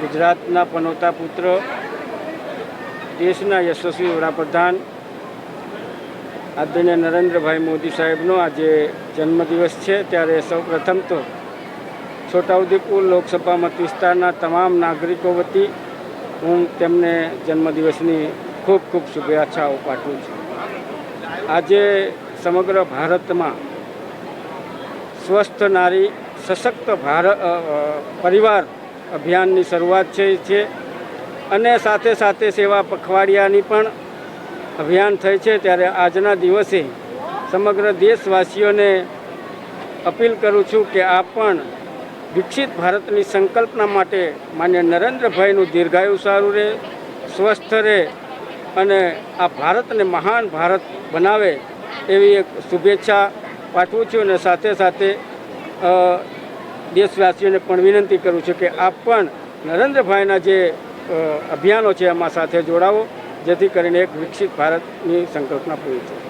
ગુજરાતના પનોતા પુત્ર, દેશના યશસ્વી વડાપ્રધાન આદરણીય નરેન્દ્રભાઈ મોદી સાહેબનો આજે જન્મદિવસ છે. ત્યારે સૌ પ્રથમ તો છોટાઉદેપુર લોકસભા મત વિસ્તારના તમામ નાગરિકો વતી હું તેમને જન્મદિવસની ખૂબ ખૂબ શુભેચ્છાઓ પાઠવું છું. આજે સમગ્ર ભારતમાં સ્વસ્થ નારી, સશક્ત ભારત પરિવાર અભિયાનની શરૂઆત છે છે. અને સાથે સાથે સેવા પખવાડિયાની પણ અભિયાન થઈ છે. ત્યારે આજના દિવસે સમગ્ર દેશવાસીઓને અપીલ કરું છું કે આપ પણ વિકસિત ભારતની સંકલ્પના માટે માન્ય નરેન્દ્રભાઈનું દીર્ઘાયુ સારું રહે, સ્વસ્થ રહે અને આ ભારતને મહાન ભારત બનાવે એવી એક શુભેચ્છા પાઠવું છું. અને સાથે સાથે દેશવાસીઓને પણ વિનંતી કરું છું કે આપ પણ નરેન્દ્રભાઈના જે અભિયાનો છે એમાં સાથે જોડાવો, જેથી કરીને એક વિકસિત ભારતની સંકલ્પના પૂરી થાય.